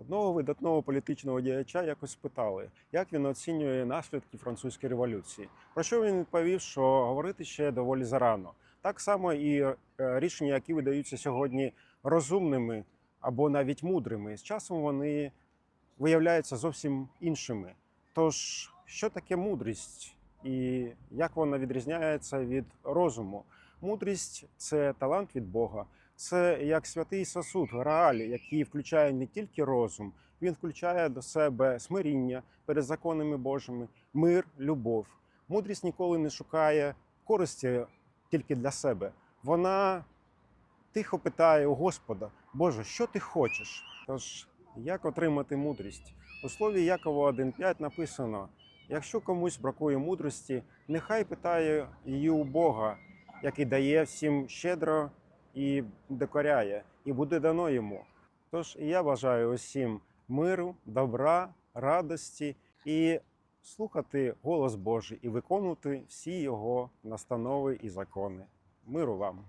Одного видатного політичного діяча якось спитали, як він оцінює наслідки французької революції. Про що він відповів, що говорити ще доволі зарано. Так само і е, рішення, які видаються сьогодні розумними або навіть мудрими, з часом вони виявляються зовсім іншими. Тож, що таке мудрість і як вона відрізняється від розуму? Мудрість це талант від Бога, це як святий сосуд, грааль, який включає не тільки розум, він включає до себе смиріння перед законами Божими, мир, любов. Мудрість ніколи не шукає користі тільки для себе. Вона тихо питає у Господа: Боже, що ти хочеш? Тож, як отримати мудрість? У слові Якова 1.5 написано: якщо комусь бракує мудрості, нехай питає її у Бога, який дає всім щедро і докоряє, і буде дано йому. Тож і я бажаю усім миру, добра, радості і слухати голос Божий і виконувати всі його настанови і закони. Миру вам!